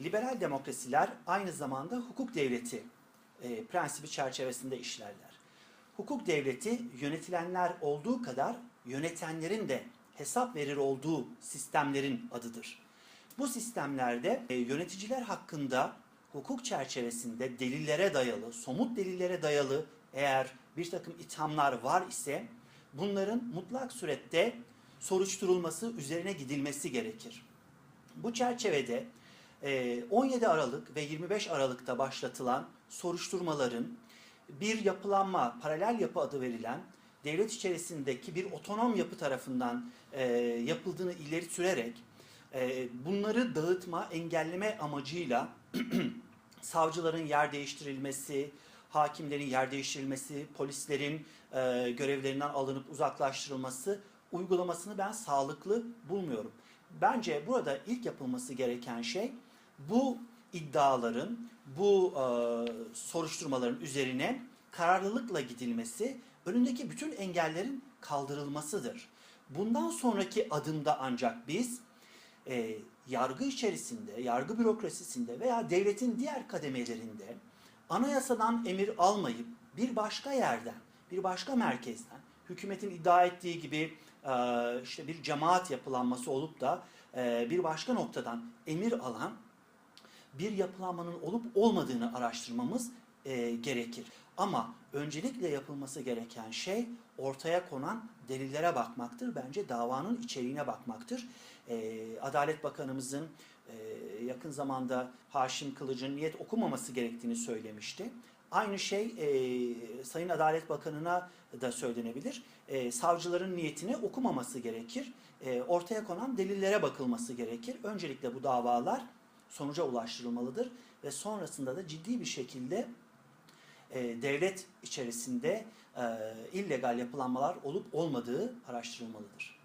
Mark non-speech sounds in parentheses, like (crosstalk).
liberal demokrasiler aynı zamanda hukuk devleti e, prensibi çerçevesinde işlerler. Hukuk devleti yönetilenler olduğu kadar yönetenlerin de hesap verir olduğu sistemlerin adıdır. Bu sistemlerde e, yöneticiler hakkında hukuk çerçevesinde delillere dayalı, somut delillere dayalı eğer bir takım ithamlar var ise bunların mutlak surette soruşturulması, üzerine gidilmesi gerekir. Bu çerçevede 17 Aralık ve 25 Aralık'ta başlatılan soruşturmaların bir yapılanma, paralel yapı adı verilen devlet içerisindeki bir otonom yapı tarafından e, yapıldığını ileri sürerek e, bunları dağıtma, engelleme amacıyla (clears throat) savcıların yer değiştirilmesi, hakimlerin yer değiştirilmesi, polislerin e, görevlerinden alınıp uzaklaştırılması uygulamasını ben sağlıklı bulmuyorum. Bence burada ilk yapılması gereken şey bu iddiaların, bu e, soruşturmaların üzerine kararlılıkla gidilmesi, önündeki bütün engellerin kaldırılmasıdır. Bundan sonraki adımda ancak biz e, yargı içerisinde, yargı bürokrasisinde veya devletin diğer kademelerinde anayasadan emir almayıp bir başka yerden, bir başka merkezden, hükümetin iddia ettiği gibi e, işte bir cemaat yapılanması olup da e, bir başka noktadan emir alan bir yapılanmanın olup olmadığını araştırmamız e, gerekir. Ama öncelikle yapılması gereken şey ortaya konan delillere bakmaktır. Bence davanın içeriğine bakmaktır. E, Adalet Bakanımızın e, yakın zamanda Haşim Kılıç'ın niyet okumaması gerektiğini söylemişti. Aynı şey e, Sayın Adalet Bakanı'na da söylenebilir. E, savcıların niyetini okumaması gerekir. E, ortaya konan delillere bakılması gerekir. Öncelikle bu davalar sonuca ulaştırılmalıdır ve sonrasında da ciddi bir şekilde e, devlet içerisinde e, illegal yapılanmalar olup olmadığı araştırılmalıdır.